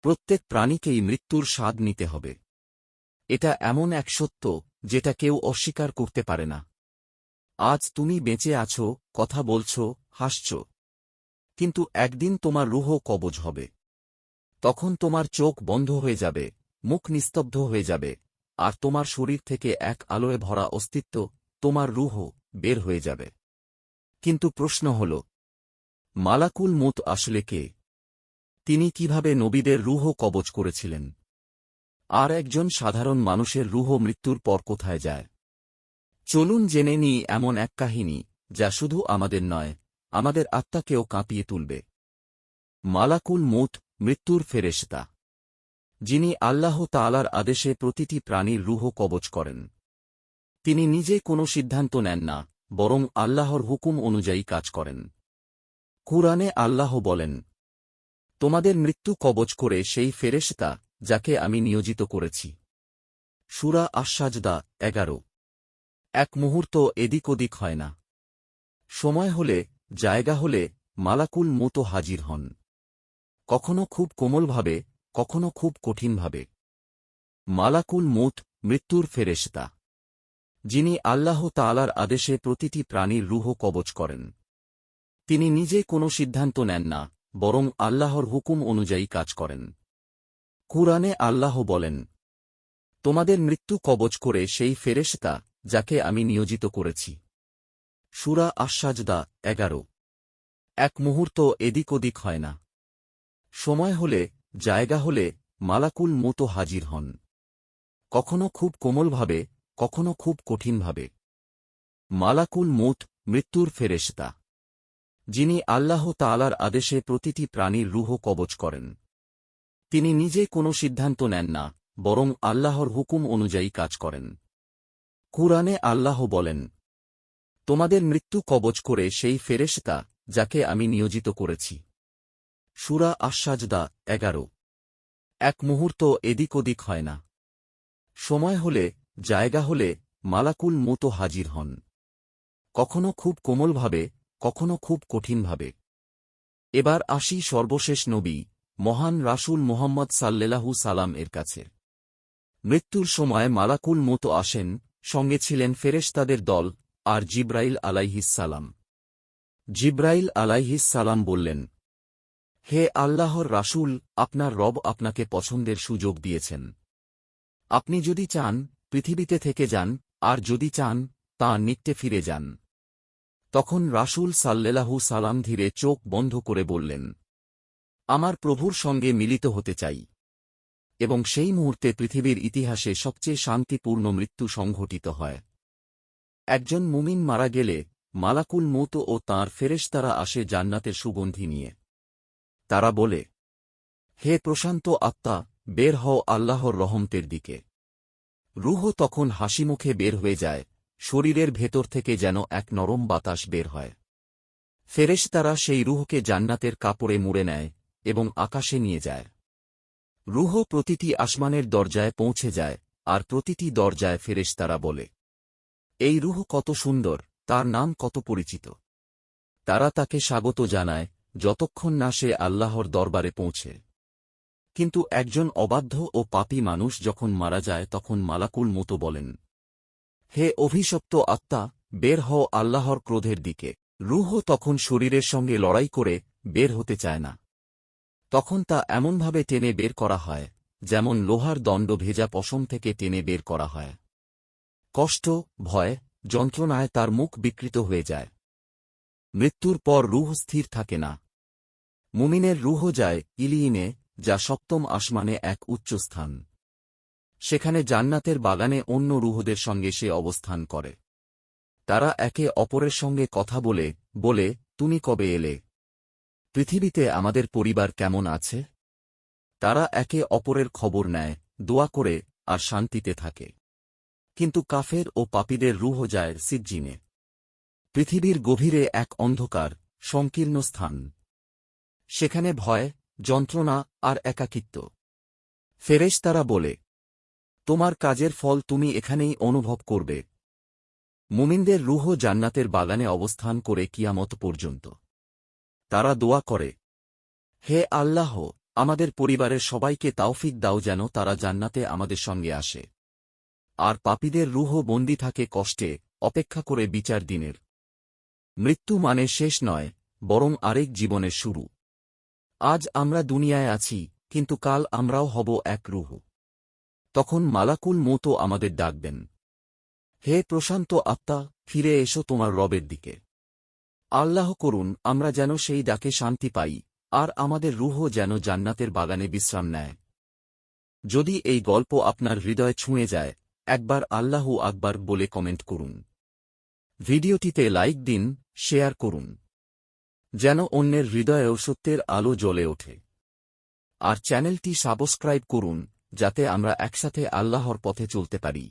প্রত্যেক প্রাণীকেই মৃত্যুর স্বাদ নিতে হবে। এটা এমন এক সত্য, যেটা কেউ অস্বীকার করতে পারে না। আজ তুমি বেঁচে আছো, কথা বলছ, হাসছ। কিন্তু একদিন তোমার রুহ কবজ হবে। তখন তোমার চোখ বন্ধ হয়ে যাবে, মুখ নিস্তব্ধ হয়ে যাবে, আর তোমার শরীর থেকে এক আলোয় ভরা অস্তিত্ব, তোমার রুহ, বের হয়ে যাবে। কিন্তু প্রশ্ন হল, মালাকুল মুত আসলে কে? তিনি কীভাবে নবীদের রুহ কবজ করেছিলেন? আর একজন সাধারণ মানুষের রুহ মৃত্যুর পর কোথায় যায়? চলুন জেনে নিই এমন এক কাহিনী, যা শুধু আমাদের নয়, আমাদের আত্মাকেও কাঁপিয়ে তুলবে। মালাকুল মুত মৃত্যুর ফেরেশতা। যিনি আল্লাহ তালার আদেশে প্রতিটি প্রাণীর রুহ কবচ করেন। তিনি নিজে কোনো সিদ্ধান্ত নেন না, বরং আল্লাহর হুকুম অনুযায়ী কাজ করেন। কুরআনে আল্লাহ বলেন তোমাদের মৃত্যু কবচ করে সেই ফেরেশতা যাকে আমি নিয়োজিত করেছি। সুরা আশ্বাজদা এগারো। এক মুহূর্ত এদিক ওদিক হয় না। সময় হলে, জায়গা হলে মালাকুল মতো হাজির হন। কখনো খুব কোমলভাবে, কখনো খুব কঠিনভাবে। মালাকুল মুত মৃত্যুর ফেরেশতা। যিনি আল্লাহ তালার আদেশে প্রতিটি প্রাণীর রুহ কবচ করেন। তিনি নিজে কোনো সিদ্ধান্ত নেন না। বরং আল্লাহর হুকুম অনুযায়ী কাজ করেন। কুরআনে আল্লাহ বলেন, তোমাদের মৃত্যু কবচ করে সেই ফেরেশতা যাকে আমি নিয়োজিত করেছি। সুরা আশ্বাজদা এগারো। এক মুহূর্ত এদিক ওদিক হয় না। সময় হলে, জায়গা হলে মালাকুল মতো হাজির হন। কখনো খুব কোমলভাবে, কখনো খুব কঠিনভাবে। মালাকুল মুত মৃত্যুর ফেরেশতা। যিনি আল্লাহ তালার আদেশে প্রতিটি প্রাণীর রুহ কবচ করেন। তিনি নিজে কোনো সিদ্ধান্ত নেন না, বরং আল্লাহর হুকুম অনুযায়ী কাজ করেন। কুরআনে আল্লাহ বলেন, তোমাদের মৃত্যু কবচ করে সেই ফেরেশতা যাকে আমি নিয়োজিত করেছি। সুরা আশ্বাজদা এগারো। এক মুহূর্ত এদিক ওদিক হয় না। সময় হলে, জায়গা হলে মালাকুল মতো হাজির হন। কখনো খুব কোমলভাবে কখনো খুব কঠিনভাবে। এবার আসি সর্বশেষ নবী, মহান রাসূল মোহাম্মদ সাল্লেলাহু সালাম এর কাছে। মৃত্যুর সময় মালাকুল মতো আসেন, সঙ্গে ছিলেন ফেরেশতাদের দল আর জিব্রাইল আলাইহিসালাম জিব্রাইল আলাইহিসালাম বললেন, হে আল্লাহর রাসূল, আপনার রব আপনাকে পছন্দের সুযোগ দিয়েছেন। আপনি যদি চান পৃথিবীতে থেকে যান, আর যদি চান, তা নিত্যে ফিরে যান। তখন রাসূল সাল্লেলাহু সালাম ধীরে চোখ বন্ধ করে বললেন, আমার প্রভুর সঙ্গে মিলিত হতে চাই। এবং সেই মুহূর্তে পৃথিবীর ইতিহাসে সবচেয়ে শান্তিপূর্ণ মৃত্যু সংঘটিত হয়। একজন মুমিন মারা গেলে মালাকুল মতো ও তাঁর ফেরেশতারা আসে জান্নাতের সুগন্ধি নিয়ে। তারা বলে, হে প্রশান্ত আত্মা, বের হও আল্লাহর রহমতের দিকে। রুহ তখন হাসিমুখে বের হয়ে যায়। শরীরের ভেতর থেকে যেন এক নরম বাতাস বের হয়। ফেরেশতারা সেই রুহকে জান্নাতের কাপড়ে মুড়ে নেয় এবং আকাশে নিয়ে যায়। রুহ প্রতিটি আসমানের দরজায় পৌঁছে যায় আর প্রতিটি দরজায় ফেরেশতারা বলে, এই রুহ কত সুন্দর, তার নাম কত পরিচিত। তারা তাকে স্বাগত জানায় যতক্ষণ না সে আল্লাহর দরবারে পৌঁছে। কিন্তু একজন অবাধ্য ও পাপী মানুষ যখন মারা যায় তখন মালাকুল মতো বলেন হে অভিশপ্ত আত্মা, বের হও আল্লাহর ক্রোধের দিকে। রুহ তখন শরীরের সঙ্গে লড়াই করে বের হতে চায় না। তখন তা এমনভাবে টেনে বের করা হয়, যেমন লোহার দণ্ড ভেজা পশম থেকে টেনে বের করা হয়। কষ্ট, ভয়, যন্ত্রণায় তার মুখ বিকৃত হয়ে যায়। মৃত্যুর পর রুহ স্থির থাকে না। মুমিনের রুহ যায় ইলিইনে যা সপ্তম আসমানে এক উচ্চ স্থান। সেখানে জান্নাতের বাগানে অন্য রুহদের সঙ্গে সে অবস্থান করে। তারা একে অপরের সঙ্গে কথা বলে বলে, তুমি কবে এলে? পৃথিবীতে আমাদের পরিবার কেমন আছে? তারা একে অপরের খবর নেয়, দোয়া করে, আর শান্তিতে থাকে। কিন্তু কাফের ও পাপীদের রুহ যায় সিজ্জিনে। পৃথিবীর গভীরে এক অন্ধকার, সংকীর্ণ স্থান। সেখানে ভয়, যন্ত্রণা, আর একাকিত্ব। ফেরেশ তারা বলে তোমার কাজের ফল তুমি এখানেই অনুভব করবে। মুমিনদের রুহ জান্নাতের বাগানে অবস্থান করে কিয়ামত পর্যন্ত। তারা দোয়া করে, হে আল্লাহ, আমাদের পরিবারের সবাইকে তাওফিক দাও যেন তারা জান্নাতে আমাদের সঙ্গে আসে। আর পাপীদের রুহ বন্দি থাকে কষ্টে, অপেক্ষা করে বিচার দিনের। মৃত্যু মানে শেষ নয়, বরং আরেক জীবনের শুরু। আজ আমরা দুনিয়ায় আছি, কিন্তু কাল আমরাও হব এক রুহ। তখন মালাকুল মতো আমাদের ডাকবেন। হে প্রশান্ত আত্মা, ফিরে এসো তোমার রবের দিকে। আল্লাহ করুন, আমরা যেন সেই ডাকে শান্তি পাই, আর আমাদের রুহ যেন জান্নাতের বাগানে বিশ্রাম নেয়। যদি এই গল্প আপনার হৃদয় ছুঁয়ে যায়, একবার আল্লাহু আকবার বলে কমেন্ট করুন। ভিডিওটিতে লাইক দিন, শেয়ার করুন। যেন অন্যের হৃদয়েও সত্যের আলো জ্বলে ওঠে। আর চ্যানেলটি সাবস্ক্রাইব করুন যাতে আমরা একসাথে আল্লাহর পথে চলতে পারি।